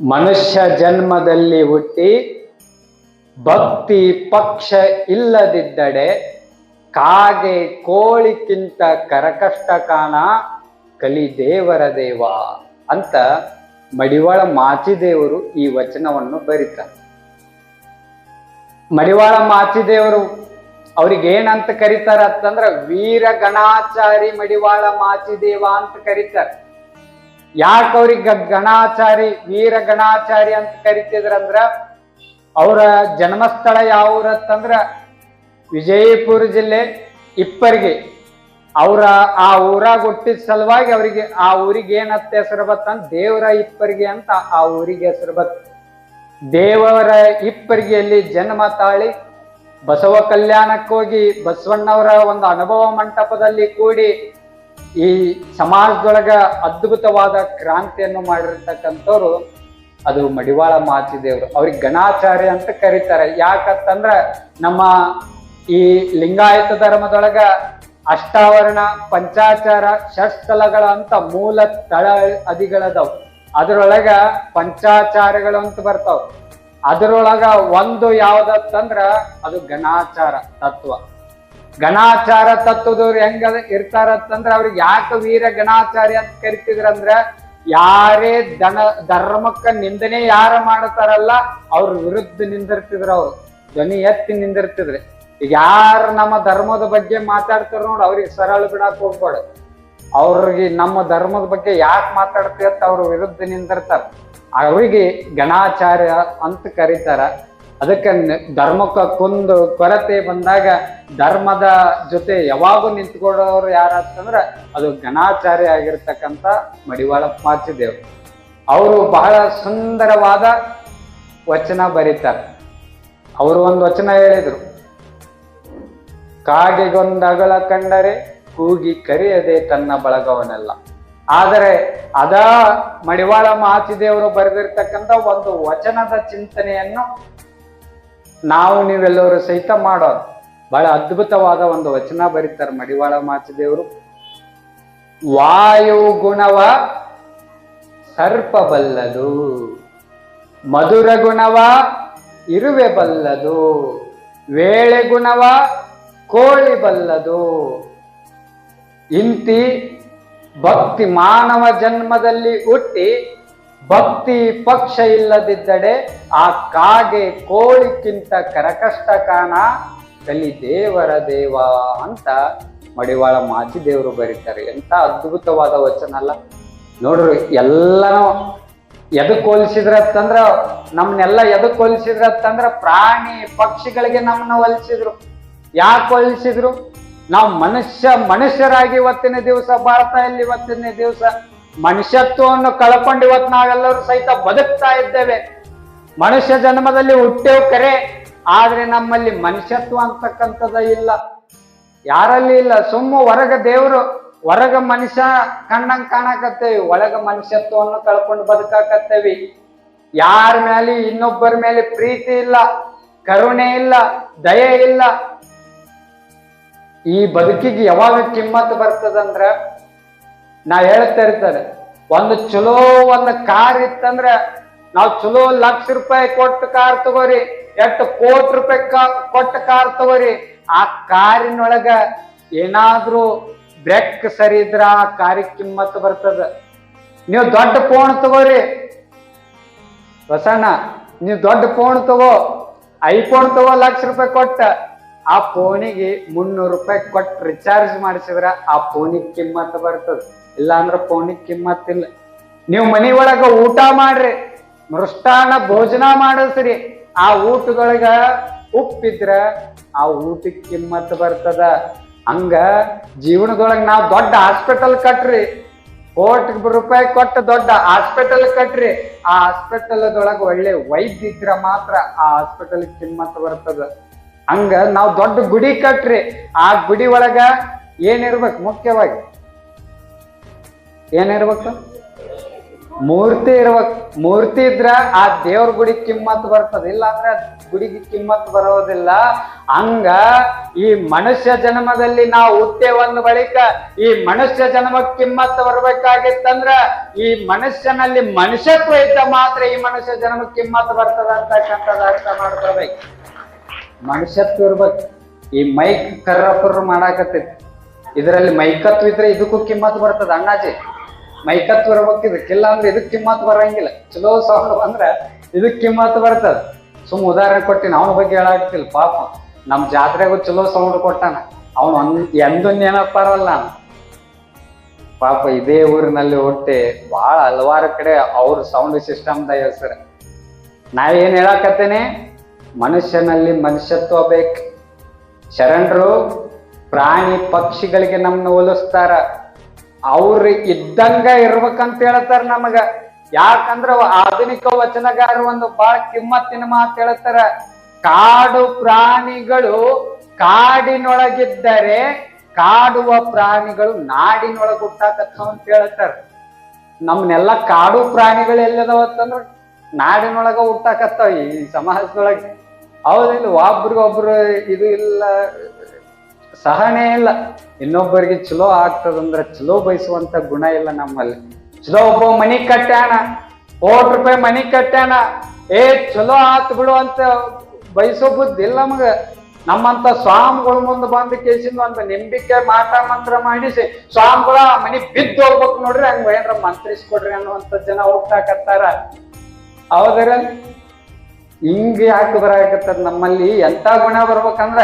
ಮನುಷ್ಯ ಜನ್ಮದಲ್ಲಿ ಹುಟ್ಟಿ ಭಕ್ತಿ ಪಕ್ಷ ಇಲ್ಲದಿದ್ದಡೆ ಕಾಗೆ ಕೋಳಿಕ್ಕಿಂತ ಕರಕಷ್ಟ ಕಾಣ ಕಲಿ ದೇವರ ದೇವ ಅಂತ ಮಡಿವಾಳ ಮಾಚಿದೇವರು ಈ ವಚನವನ್ನು ಬರೀತಾರೆ. ಮಡಿವಾಳ ಮಾಚಿದೇವರು ಅವ್ರಿಗೆ ಏನಂತ ಕರೀತಾರ ಅಂತಂದ್ರ ವೀರ ಗಣಾಚಾರಿ ಮಡಿವಾಳ ಮಾಚಿದೇವ ಅಂತ ಕರೀತಾರೆ. ಯಾಕೆ ಅವ್ರಿಗೆ ಗಣಾಚಾರಿ, ವೀರ ಗಣಾಚಾರಿ ಅಂತ ಕರಿತಿದ್ರಂದ್ರ, ಅವರ ಜನ್ಮಸ್ಥಳ ಯಾವೂರತ್ತಂದ್ರ ವಿಜಯಪುರ ಜಿಲ್ಲೆ ಇಪ್ಪರಿಗೆ. ಅವರ ಆ ಊರಾಗ ಹುಟ್ಟಿದ ಸಲುವಾಗಿ ಅವರಿಗೆ ಆ ಊರಿಗೆ ಏನತ್ತ ಹೆಸರು ಬತ್ತಂತ ದೇವರ ಇಪ್ಪರಿಗೆ ಅಂತ ಆ ಊರಿಗೆ ಹೆಸರು ಬತ್ತ. ದೇವರ ಇಪ್ಪರಿಗೆಯಲ್ಲಿ ಜನ್ಮ ತಾಳಿ ಬಸವ ಕಲ್ಯಾಣಕ್ಕೋಗಿ ಬಸವಣ್ಣವರ ಒಂದು ಅನುಭವ ಮಂಟಪದಲ್ಲಿ ಕೂಡಿ ಈ ಸಮಾಜದೊಳಗ ಅದ್ಭುತವಾದ ಕ್ರಾಂತಿಯನ್ನು ಮಾಡಿರ್ತಕ್ಕಂಥವ್ರು ಅದು ಮಡಿವಾಳ ಮಾಚಿದೇವರು. ಅವ್ರಿಗೆ ಗಣಾಚಾರ್ಯ ಅಂತ ಕರೀತಾರೆ. ಯಾಕಂತಂದ್ರ ನಮ್ಮ ಈ ಲಿಂಗಾಯತ ಧರ್ಮದೊಳಗ ಅಷ್ಟಾವರಣ, ಪಂಚಾಚಾರ, ಷಷ್ಠಲಗಳ ಅಂತ ಮೂಲ ತಳ ಅದಿಗಳದಾವ್. ಅದರೊಳಗ ಪಂಚಾಚಾರಗಳು ಅಂತ ಬರ್ತಾವ. ಅದರೊಳಗ ಒಂದು ಯಾವ್ದಂದ್ರ ಅದು ಗಣಾಚಾರ ತತ್ವ. ಗಣಾಚಾರ ತತ್ವದವ್ರು ಹೆಂಗ ಇರ್ತಾರತ್ತಂದ್ರ ಅವ್ರಿಗೆ ಯಾಕೆ ವೀರ ಗಣಾಚಾರ್ಯ ಅಂತ ಕರಿತಿದ್ರಂದ್ರ ಯಾರೇ ದನ ಧರ್ಮಕ್ಕ ನಿಂದನೆ ಯಾರ ಮಾಡ್ತಾರಲ್ಲ ಅವ್ರ ವಿರುದ್ಧ ನಿಂದಿರ್ತಿದ್ರು ಅವ್ರು. ಧ್ವನಿ ಎತ್ತಿ ನಿಂದಿರ್ತಿದ್ರಿ. ಈಗ ಯಾರು ನಮ್ಮ ಧರ್ಮದ ಬಗ್ಗೆ ಮಾತಾಡ್ತಾರ ನೋಡ್, ಅವ್ರಿಗೆ ಸರಳ ಬಿಡಾಕ್ ಹೋಗ್ಬೇಡ. ಅವ್ರಿಗೆ ನಮ್ಮ ಧರ್ಮದ ಬಗ್ಗೆ ಯಾಕೆ ಮಾತಾಡ್ತೀವಿ ಅಂತ ಅವ್ರ ವಿರುದ್ಧ ನಿಂದಿರ್ತಾರ. ಅವ್ರಿಗೆ ಗಣಾಚಾರ್ಯ ಅಂತ ಕರೀತಾರ. ಅದಕ್ಕೆ ಧರ್ಮಕ್ಕೊಂದು ಧರ್ಮಕ್ಕ ಕುಂದು ಕೊರತೆ ಬಂದಾಗ ಧರ್ಮದ ಜೊತೆ ಯಾವಾಗೂ ನಿಂತ್ಕೊಳ್ಳೋರು ಯಾರಂತಂದ್ರೆ ಅದು ಗಣಾಚಾರ್ಯ ಆಗಿರ್ತಕ್ಕಂಥ ಮಡಿವಾಳ ಮಾಚಿದೇವ್ ಅವರು ಬಹಳ ಸುಂದರವಾದ ವಚನ ಬರೀತಾರೆ. ಅವರು ಒಂದು ವಚನ ಹೇಳಿದರು. ಕಾಗೆಗೊಂದಗಳ ಕಂಡರೆ ಕೂಗಿ ಕರೆಯದೆ ತನ್ನ ಬಳಗವನ್ನೆಲ್ಲ ಆದರೆ ಅದ ಮಡಿವಾಳ ಮಾಚಿದೇವರು ಬರೆದಿರ್ತಕ್ಕಂಥ ಒಂದು ವಚನದ ಚಿಂತನೆಯನ್ನು ನಾವು ನೀವೆಲ್ಲರೂ ಸಹಿತ ಮಾಡೋದು. ಬಹಳ ಅದ್ಭುತವಾದ ಒಂದು ವಚನ ಬರೀತಾರೆ ಮಡಿವಾಳ ಮಾಚದೇವರು. ವಾಯು ಗುಣವ ಸರ್ಪ ಬಲ್ಲದು ಮಧುರ ಗುಣವ ಇರುವೆ ಬಲ್ಲದು, ವೇಳೆ ಗುಣವ ಕೋಳಿ ಬಲ್ಲದು. ಇಂತಿ ಭಕ್ತಿ ಮಾನವ ಜನ್ಮದಲ್ಲಿ ಹುಟ್ಟಿ ಭಕ್ತಿ ಪಕ್ಷ ಇಲ್ಲದಿದ್ದಡೆ ಆ ಕಾಗೆ ಕೋಳಿಕ್ಕಿಂತ ಕರಕಷ್ಟ ಕಾಣ. ಕಲಿ ದೇವರ ದೇವ ಅಂತ ಮಡಿವಾಳ ಮಾಚಿ ದೇವರು ಬರೀತಾರೆ. ಎಂತ ಅದ್ಭುತವಾದ ವಚನ ಅಲ್ಲ. ನೋಡ್ರಿ, ಎಲ್ಲನೂ ಎದಕ್ ಹೋಲಿಸಿದ್ರತ್ತಂದ್ರ ನಮ್ನೆಲ್ಲ ಎದಕ್ ಹೋಲಿಸಿದ್ರತ್ತಂದ್ರ ಪ್ರಾಣಿ ಪಕ್ಷಿಗಳಿಗೆ ನಮ್ಮನ್ನ ಹೋಲಿಸಿದ್ರು. ಯಾಕೆ ಹೊಲಿಸಿದ್ರು? ನಾವು ಮನುಷ್ಯ ಮನುಷ್ಯರಾಗಿ ಇವತ್ತಿನ ದಿವಸ, ಭಾರತದಲ್ಲಿ ಇವತ್ತಿನ ದಿವಸ ಮನುಷ್ಯತ್ವವನ್ನು ಕಳ್ಕೊಂಡು ಇವತ್ತು ನಾವೆಲ್ಲರೂ ಸಹಿತ ಬದುಕ್ತಾ ಇದ್ದೇವೆ. ಮನುಷ್ಯ ಜನ್ಮದಲ್ಲಿ ಹುಟ್ಟೇವು ಕರೆ, ಆದ್ರೆ ನಮ್ಮಲ್ಲಿ ಮನುಷ್ಯತ್ವ ಅಂತಕ್ಕಂಥದ್ದು ಇಲ್ಲ. ಯಾರಲ್ಲಿ ಇಲ್ಲ? ಸುಮ್ಮ ಹೊರಗ ದೇವರು, ಹೊರಗ ಮನುಷ್ಯ ಕಣ್ಣಂಗ್ ಕಾಣಕತ್ತೇವಿ, ಒಳಗ ಮನುಷ್ಯತ್ವವನ್ನು ಕಳ್ಕೊಂಡು ಬದುಕಾಕತ್ತೇವಿ. ಯಾರ ಮೇಲೆ ಇನ್ನೊಬ್ಬರ ಮೇಲೆ ಪ್ರೀತಿ ಇಲ್ಲ, ಕರುಣೆ ಇಲ್ಲ, ದಯೆ ಇಲ್ಲ. ಈ ಬದುಕಿಗೆ ಯಾವಾಗ ಕಿಮ್ಮತ್ತು ಬರ್ತದಂದ್ರ ನಾ ಹೇಳ್ತಾ ಇರ್ತಾರೆ ಒಂದು ಚಲೋ ಒಂದು ಕಾರ್ ಇತ್ತಂದ್ರೆ ನಾವು ಚಲೋ ಲಕ್ಷ ರೂಪಾಯಿ ಕೊಟ್ಟು ಕಾರ್ ತಗೋರಿ, ಎಷ್ಟು ಕೋಟಿ ರೂಪಾಯಿ ಕೊಟ್ಟ ಕಾರ್ ತಗೋರಿ, ಆ ಕಾರಿನೊಳಗ ಏನಾದ್ರೂ ಬ್ರೇಕ್ ಸರಿ ಇದ್ರ ಆ ಕಾರಿಗೆ ಕಿಮ್ಮತ್ ಬರ್ತದ. ನೀವು ದೊಡ್ಡ ಫೋನ್ ತಗೋರಿ. ಬಸಣ್ಣ ನೀವು ದೊಡ್ಡ ಫೋನ್ ತಗೋ, ಐಫೋನ್ ತಗೋ ಲಕ್ಷ ರೂಪಾಯಿ ಕೊಟ್ಟ ಆ ಫೋನಿಗೆ ಮುನ್ನೂರು ರೂಪಾಯಿ ಕೊಟ್ಟು ರಿಚಾರ್ಜ್ ಮಾಡಿಸಿದ್ರ ಆ ಫೋನಿಗೆ ಕಿಮ್ಮತ್ ಬರ್ತದ. ಇಲ್ಲ ಅಂದ್ರೆ ಫೋನಿಗೆ ಕಿಮ್ಮತ್ ಇಲ್ಲ. ನೀವು ಮನಿ ಒಳಗ ಊಟ ಮಾಡ್ರಿ, ಮೃಷ್ಟಾನ್ನ ಭೋಜನ ಮಾಡಿಸ್ರಿ, ಆ ಊಟಗಳಿಗ ಉಪ್ಪಿದ್ರ ಆ ಊಟಕ್ಕೆ ಕಿಮ್ಮತ್ ಬರ್ತದ. ಹಂಗ ಜೀವನದೊಳಗೆ ನಾವು ದೊಡ್ಡ ಹಾಸ್ಪಿಟಲ್ ಕಟ್ರಿ ಕೋಟಿ ರೂಪಾಯಿ ಕೊಟ್ಟು ದೊಡ್ಡ ಹಾಸ್ಪಿಟಲ್ ಕಟ್ರಿ, ಆ ಹಾಸ್ಪಿಟಲ್ದೊಳಗೆ ಒಳ್ಳೆ ವೈದ್ಯ ಇದ್ರ ಮಾತ್ರ ಆ ಹಾಸ್ಪಿಟಲ್ ಕಿಮ್ಮತ್ ಬರ್ತದ. ಹಂಗ ನಾವು ದೊಡ್ಡ ಗುಡಿ ಕಟ್ರಿ. ಆ ಗುಡಿ ಒಳಗ ಏನಿರ್ಬೇಕು ಮುಖ್ಯವಾಗಿ? ಏನಿರ್ಬೇಕು? ಮೂರ್ತಿ ಇರ್ಬೇಕು. ಮೂರ್ತಿ ಇದ್ರ ಆ ದೇವ್ರ ಗುಡಿ ಕಿಮ್ಮತ್ ಬರ್ತದ. ಇಲ್ಲ ಅಂದ್ರೆ ಗುಡಿಗೆ ಕಿಮ್ಮತ್ ಬರೋದಿಲ್ಲ. ಹಂಗ ಈ ಮನುಷ್ಯ ಜನ್ಮದಲ್ಲಿ ನಾವು ಹುಟ್ಟೆ ಒಂದು ಬಳಿಕ ಈ ಮನುಷ್ಯ ಜನ್ಮಕ್ಕೆ ಕಿಮ್ಮತ್ ಬರ್ಬೇಕಾಗಿತ್ತಂದ್ರ ಈ ಮನುಷ್ಯನಲ್ಲಿ ಮನುಷ್ಯತ್ವ ಇದ್ದ ಮಾತ್ರ ಈ ಮನುಷ್ಯ ಜನ್ಮಕ್ಕೆ ಕಿಮ್ಮತ್ ಬರ್ತದ ಅಂತಕ್ಕಂಥದ್ದು ಅರ್ಥ ಮಾಡ್ಕೋಬೇಕು ಮನುಷ್ಯತ್ವ ಇರ್ಬೇಕು. ಈ ಮೈಕ್ ಕರ್ರ ಪರ್ರ ಮಾಡಾಕತ್ತೈತಿ. ಇದರಲ್ಲಿ ಮೈಕತ್ವ ಇದ್ರೆ ಇದಕ್ಕೂ ಕಿಮ್ಮತ್ ಬರ್ತದ ಅಣ್ಣಾಜಿ ಮೈಕತ್ವ ಇರ್ಬೇಕು ಇದಕ್ಕಿಲ್ಲ ಅಂದ್ರೆ ಇದಕ್ಕೆ ಕಿಮ್ಮತ್ ಬರಂಗಿಲ್ಲ. ಚಲೋ ಸೌಂಡ್ ಅಂದ್ರೆ ಇದಕ್ಕೆ ಕಿಮ್ಮತ್ ಬರ್ತದ. ಸುಮ್ ಉದಾಹರಣೆ ಕೊಟ್ಟಿನ ಅವನ ಬಗ್ಗೆ ಹೇಳಾಕ್ತಿಲ್ಲ ಪಾಪ. ನಮ್ಮ ಜಾತ್ರೆಗೂ ಚಲೋ ಸೌಂಡ್ ಕೊಟ್ಟಾನ. ಅವನು ಒಂದ್ ನೆನಪಾರಲ್ಲ ಪಾಪ ಇದೇ ಊರಿನಲ್ಲಿ ಹುಟ್ಟಿ ಬಹಳ ಹಲವಾರು ಕಡೆ ಅವ್ರ ಸೌಂಡ್ ಸಿಸ್ಟಮ್ದ ಹೆಸರು. ನಾವೇನ್ ಹೇಳಾಕತ್ತೇನೆ? ಮನುಷ್ಯನಲ್ಲಿ ಮನುಷ್ಯತ್ವ ಬೇಕು. ಶರಣರು ಪ್ರಾಣಿ ಪಕ್ಷಿಗಳಿಗೆ ನಮ್ಮನ್ನ ಹೋಲಿಸ್ತಾರ. ಅವ್ರು ಇದ್ದಂಗ ಇರ್ಬೇಕಂತ ಹೇಳ್ತಾರ ನಮಗ. ಯಾಕಂದ್ರ ಆಧುನಿಕ ವಚನಗಾರರು ಒಂದು ಬಹಳ ಕಿಮ್ಮತ್ತಿನ ಮಾತು ಹೇಳ್ತಾರ. ಕಾಡು ಪ್ರಾಣಿಗಳು ಕಾಡಿನೊಳಗಿದ್ದರೆ ಕಾಡುವ ಪ್ರಾಣಿಗಳು ನಾಡಿನೊಳಗೆ ಹುಟ್ಟಾಕತ್ತಾವ ಅಂತ ಹೇಳ್ತಾರ. ನಮ್ನೆಲ್ಲ ಕಾಡು ಪ್ರಾಣಿಗಳು ಎಲ್ಲದಾವ ಅಂತಂದ್ರ ನಾಡಿನೊಳಗ ಹುಟ್ಟಾಕತ್ತಾವ ಈ ಸಮಾಜದೊಳಗೆ. ಹೌದಿಲ್ಲ ಒಬ್ರಿಗೊಬ್ರು ಇದು ಇಲ್ಲ. ಸಹನೆ ಇಲ್ಲ. ಇನ್ನೊಬ್ಬರಿಗೆ ಚಲೋ ಆಗ್ತದಂದ್ರೆ ಚಲೋ ಬಯಸುವಂತ ಗುಣ ಇಲ್ಲ ನಮ್ಮಲ್ಲಿ. ಚಲೋ ಒಬ್ಬ ಮನಿ ಕಟ್ಟ್ಯಾನ, ಕೋಟಿ ರೂಪಾಯಿ ಮನಿ ಕಟ್ಟಣ ಏ ಚಲೋ ಆತ್ ಬಿಡು ಅಂತ ಬಯಸೋ ಬುದ್ಧಿ ಇಲ್ಲ ನಮಗ. ನಮ್ಮಂತ ಸ್ವಾಮಿಗಳ ಮುಂದೆ ಬಂದು ಕೇಸಿಂದ ಒಂದು ನಿಂಬಿಕೆ ಮಾಟ ಮಂತ್ರ ಮಾಡಿಸಿ, ಸ್ವಾಮಿಗಳ ಮನಿ ಬಿದ್ದು ಹೋಗ್ಬೇಕು ನೋಡ್ರಿ, ಹಂಗ ಏನ್ರ ಮಂತ್ರಿಸ್ಕೊಡ್ರಿ ಅನ್ನುವಂತ ಜನ ಹೋಗ್ತಾಕತ್ತಾರ ಹೌದರ ಹಿಂಗ ಯಾಕೆ ಬರಾಕತ್ತದ ನಮ್ಮಲ್ಲಿ. ಎಂತ ಗುಣ ಬರ್ಬೇಕಂದ್ರ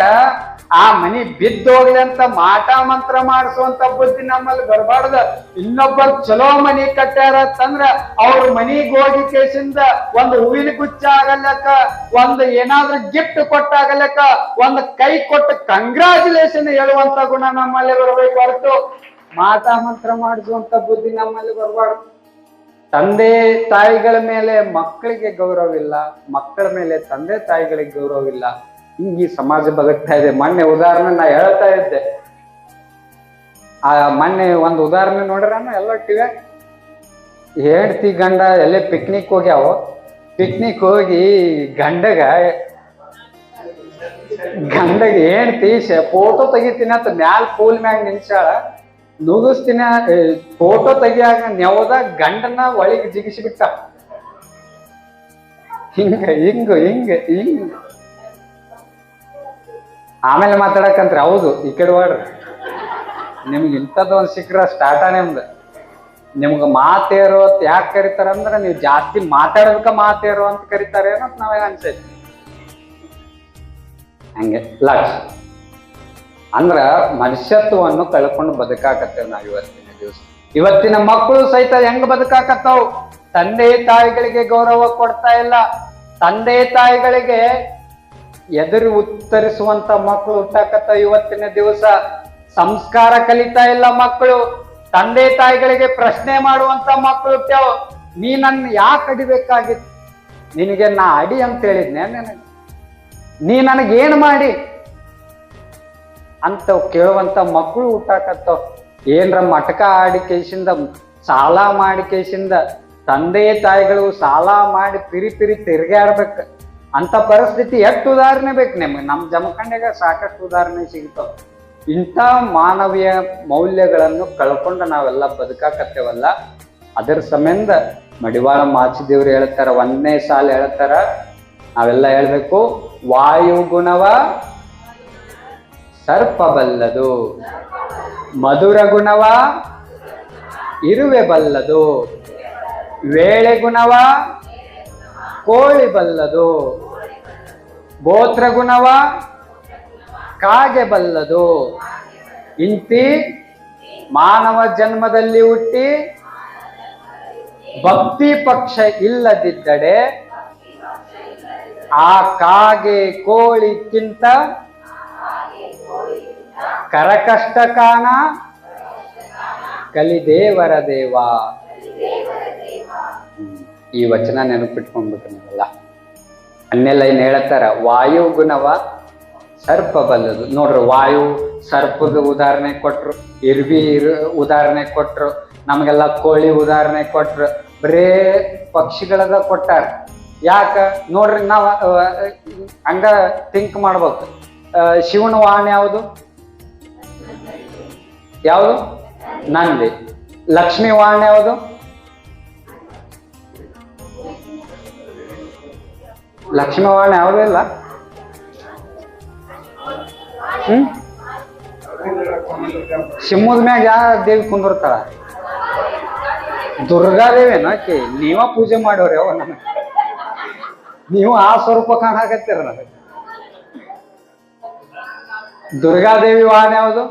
ಆ ಮನಿ ಬಿದ್ದೋಗ್ಲಿ ಅಂತ ಮಾಟ ಮಂತ್ರ ಮಾಡಿಸುವಂತ ಬುದ್ಧಿ ನಮ್ಮಲ್ಲಿ ಬರಬಾರ್ದ. ಇನ್ನೊಬ್ಬ ಚಲೋ ಮನಿ ಕಟ್ಟ್ಯಾರ ಅಂತಂದ್ರ ಅವ್ರ ಮನಿಗ್ ಹೋಗಿ ಕೇಸಿಂದ ಒಂದು ಹೂವಿನ ಗುಚ್ಚ ಆಗಲಕ್ಕ, ಒಂದು ಏನಾದ್ರೂ ಗಿಫ್ಟ್ ಕೊಟ್ಟಾಗಲಕ್ಕ, ಒಂದು ಕೈ ಕೊಟ್ಟು ಕಂಗ್ರಾಚುಲೇಷನ್ ಹೇಳುವಂತ ಗುಣ ನಮ್ಮಲ್ಲಿ ಬರಬೇಕು ಹೊರತು. ಮಾಟ ಮಂತ್ರ ಮಾಡಿಸುವಂತ ಬುದ್ಧಿ ನಮ್ಮಲ್ಲಿ ಬರಬಾರ್ದು. ತಂದೆ ತಾಯಿಗಳ ಮೇಲೆ ಮಕ್ಕಳಿಗೆ ಗೌರವ ಇಲ್ಲ ಮಕ್ಕಳ ಮೇಲೆ ತಂದೆ ತಾಯಿಗಳಿಗೆ ಗೌರವ ಇಲ್ಲ ಹಿಂಗ್ ಈ ಸಮಾಜ ಬದುಕ್ತಾ ಇದೆ. ಮೊನ್ನೆ ಉದಾಹರಣೆ ನಾ ಹೇಳ್ತಾ ಇದ್ದೆ. ಆ ಮೊನ್ನೆ ಒಂದು ಉದಾಹರಣೆ ನೋಡ್ರನ ಎಲ್ಲ ಟಿವೆ ಹೆಂಡತಿ ಗಂಡ ಎಲ್ಲೇ ಪಿಕ್ನಿಕ್ ಹೋಗ್ಯಾವ? ಪಿಕ್ನಿಕ್ ಹೋಗಿ ಗಂಡಗ ಗಂಡಗ ಹೆಂಡತಿ ಫೋಟೋ ತೆಗಿತೀನಿ ಅಂತ ಮ್ಯಾಲ್ ಪೂಲ್ ಮ್ಯಾಗ ನಿಲ್ಸಾಳ ನುಗ್ಗಿಸ್ತೀನಿ ಫೋಟೋ ತೆಗಿಯಾಗ ನೆವದ ಗಂಡನ ಒಳಗೆ ಜಿಗಿಸಿಬಿಟ್ಟ ಹಿಂಗ ಹಿಂಗ ಹಿಂಗ ಹಿಂಗ. ಆಮೇಲೆ ಮಾತಾಡಕಂತ್ರಿ, ಹೌದು, ಈ ಕಡೆ ಬಾಡ್ರಿ ನಿಮ್ಗೆ ಇಂಥದ್ದು ಒಂದು ಸಿಕ್ಕ್ರ ಸ್ಟಾರ್ಟ ನಿಮ್ದು. ನಿಮ್ಗೆ ಮಾತೇರೋ ಯಾಕೆ ಕರೀತಾರ ಅಂದ್ರೆ ನೀವು ಜಾಸ್ತಿ ಮಾತಾಡೋದಕ್ಕ ಮಾತೇರೋ ಅಂತ ಕರೀತಾರೆ ಅಂತ ನಾವೇ ಅನ್ಸೈತಿ. ಹಂಗೆ ಲಕ್ಷ ಅಂದ್ರ ಮನುಷ್ಯತ್ವವನ್ನು ಕಳ್ಕೊಂಡು ಬದುಕಾಕತ್ತೇವೆ ನಾವ್ ಇವತ್ತಿನ ದಿವಸ. ಇವತ್ತಿನ ಮಕ್ಕಳು ಸಹಿತ ಹೆಂಗ್ ಬದುಕಾಕತ್ತಾವ್? ತಂದೆ ತಾಯಿಗಳಿಗೆ ಗೌರವ ಕೊಡ್ತಾ ಇಲ್ಲ. ತಂದೆ ತಾಯಿಗಳಿಗೆ ಎದುರು ಉತ್ತರಿಸುವಂತ ಮಕ್ಕಳು ಹುಟ್ಟಾಕತ್ತ ಇವತ್ತಿನ ದಿವಸ. ಸಂಸ್ಕಾರ ಕಲಿತಾ ಇಲ್ಲ ಮಕ್ಕಳು. ತಂದೆ ತಾಯಿಗಳಿಗೆ ಪ್ರಶ್ನೆ ಮಾಡುವಂತ ಮಕ್ಕಳು ಹುಟ್ಟ್ಯಾವ. ನೀ ನನ್ನ ಯಾಕೆ ಅಡಿಬೇಕಾಗಿತ್ತು ನಿನಗೆ ನಾ ಅಡಿ ಅಂತ ಹೇಳಿದ್ನೆ ನನಗೆ? ನೀ ನನಗೇನು ಮಾಡಿ? ಅಂತ ಕೇಳುವಂತ ಮಕ್ಕಳು ಹುಟ್ಟಾಕತ್ತಾವ ಏನ್ರ ಮಟಕ ಆಡಿ ಕೇಸಿಂದ ಸಾಲ ಮಾಡಿ ಕೇಸಿಂದ ತಂದೆ ತಾಯಿಗಳು ಸಾಲ ಮಾಡಿ ಪಿರಿ ಪಿರಿ ತಿರ್ಗಾಡ್ಬೇಕು ಅಂತ ಪರಿಸ್ಥಿತಿ ಎಷ್ಟು ಉದಾಹರಣೆ ಬೇಕು ನಿಮ್ಗೆ? ನಮ್ಮ ಜಮಖಂಡಿಗೆ ಸಾಕಷ್ಟು ಉದಾಹರಣೆ ಸಿಗ್ತಾವ. ಇಂಥ ಮಾನವೀಯ ಮೌಲ್ಯಗಳನ್ನು ಕಳ್ಕೊಂಡು ನಾವೆಲ್ಲ ಬದುಕಾಕತ್ತೇವಲ್ಲ? ಅದರ ಸಂಬಂಧ ಮಡಿವಾಳ ಮಾಚಿದೇವ್ರು ಹೇಳ್ತಾರ, ಒಂದನೇ ಸಾಲ ಹೇಳ್ತಾರ, ನಾವೆಲ್ಲ ಹೇಳ್ಬೇಕು ವಾಯು ಗುಣವ ಸರ್ಪ ಬಲ್ಲದು ಮಧುರ ಗುಣವ, ಇರುವೆ ಬಲ್ಲದು. ವೇಳೆ ಗುಣವ, ಕೋಳಿ ಬಲ್ಲದು. ಗೋತ್ರ ಗುಣವ, ಕಾಗೆ ಬಲ್ಲದು. ಇಂತಿ ಮಾನವ ಜನ್ಮದಲ್ಲಿ ಹುಟ್ಟಿ ಭಕ್ತಿ ಪಕ್ಷ ಇಲ್ಲದಿದ್ದಡೆ ಆ ಕಾಗೆ ಕೋಳಿಕ್ಕಿಂತ ಕರಕಷ್ಟ ಕಾಣ ಕಲಿದೇವರ ದೇವ. ಈ ವಚನ ನೆನಪಿಟ್ಕೊಂಡ್ಬಿಟ್ರೆ ನೀವೆಲ್ಲ ಅನ್ನೆಲ್ಲ ಏನ್ ಹೇಳ್ತಾರ, ವಾಯು ಗುಣವ ಸರ್ಪ ಬಲ್ಲದು. ನೋಡ್ರಿ, ವಾಯು ಸರ್ಪದ ಉದಾಹರಣೆ ಕೊಟ್ರು ಇರ್ವಿ ಇರ್ ಉದಾಹರಣೆ ಕೊಟ್ರು, ನಮಗೆಲ್ಲ ಕೋಳಿ ಉದಾಹರಣೆ ಕೊಟ್ರು, ಬರೇ ಪಕ್ಷಿಗಳದ ಕೊಟ್ಟಾರ. ಯಾಕ? ನೋಡ್ರಿ ನಾವ್ ಹಂಗ ಥಿಂಕ್ ಮಾಡ್ಬೇಕು. ಶಿವನ ವಾಹನ ಯಾವುದು? ಯಾವುದು? ನಂದಿ. ಲಕ್ಷ್ಮಿ ವಾಹನ ಯಾವುದು? ಲಕ್ಷ್ಮಿ ವಾಹನ ಯಾವುದೂ ಇಲ್ಲ. ಹ್ಮ್? ಸಿಂಹದ ಮ್ಯಾಗ ಯಾವ ದೇವಿ ಕುಂದಿರ್ತಾಳ? ದುರ್ಗಾದೇವಿನ ಆಕಿ. ನೀವ ಪೂಜೆ ಮಾಡೋರಿ ಅವ ನನಗೆ. ನೀವು ಆ ಸ್ವರೂಪ ಕಾಣಾಕತ್ತೀರ ನನಗೆ. ದುರ್ಗಾದೇವಿ ವಾಹನ ಯಾವುದು?